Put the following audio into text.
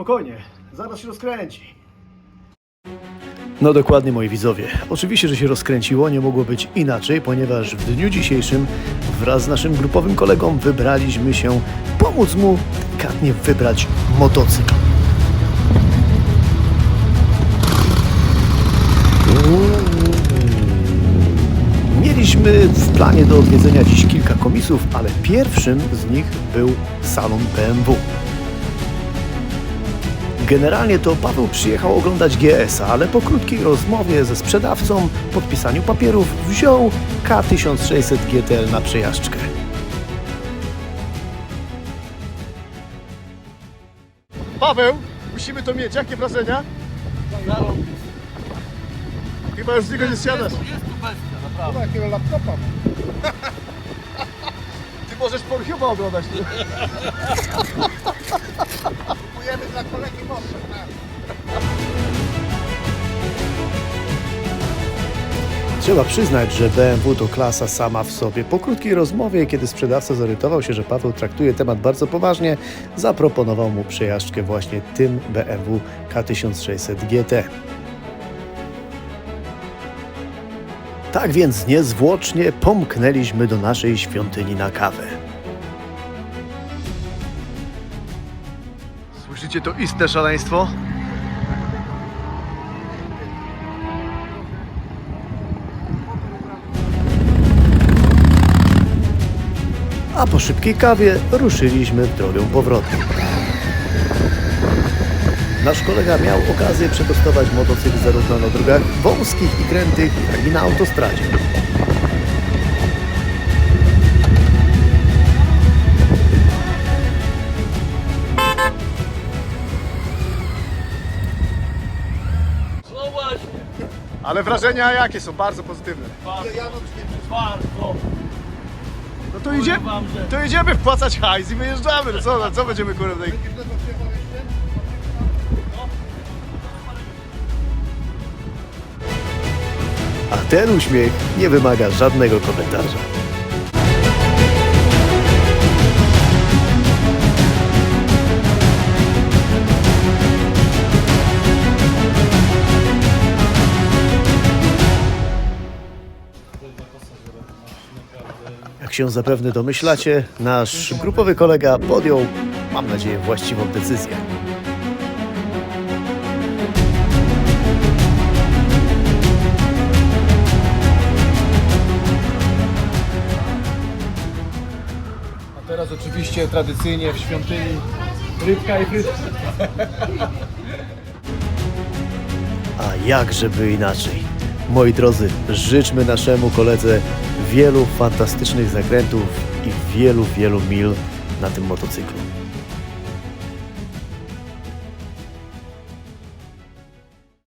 Spokojnie, zaraz się rozkręci. No dokładnie, moi widzowie. Oczywiście, że się rozkręciło, nie mogło być inaczej, ponieważ w dniu dzisiejszym wraz z naszym grupowym kolegą wybraliśmy się pomóc mu delikatnie wybrać motocykl. Mieliśmy w planie do odwiedzenia dziś kilka komisów, ale pierwszym z nich był salon BMW. Generalnie to Paweł przyjechał oglądać GS-a, ale po krótkiej rozmowie ze sprzedawcą, podpisaniu papierów, wziął K1600 GTL na przejażdżkę. Paweł, musimy to mieć. Jakie wrażenia? Chyba już z niego nie zsiadasz. Chyba jakiego laptopa. Ty możesz Pornhuba oglądać. Nie? Kupujemy dla kolegi. Tak. Trzeba przyznać, że BMW to klasa sama w sobie. Po krótkiej rozmowie, kiedy sprzedawca zorientował się, że Paweł traktuje temat bardzo poważnie, zaproponował mu przejażdżkę właśnie tym BMW K1600 GT. Tak więc niezwłocznie pomknęliśmy do naszej świątyni na kawę. Słyszycie to istne szaleństwo? a po szybkiej kawie ruszyliśmy w drogę powrotną. Nasz kolega miał okazję przetestować motocykl zarówno na drogach wąskich i krętych, jak i na autostradzie. Ale wrażenia jakie są? Bardzo pozytywne. bardzo. No to idziemy, to idziemy wpłacać hajs i wyjeżdżamy. No co, no co będziemy kurde tutaj... A ten uśmiech nie wymaga żadnego komentarza. Jak się zapewne domyślacie, nasz grupowy kolega podjął, mam nadzieję, właściwą decyzję. A teraz oczywiście tradycyjnie w świątyni rybka i frytki. A jakżeby inaczej. Moi drodzy, życzmy naszemu koledze wielu fantastycznych zakrętów i wielu, wielu mil na tym motocyklu.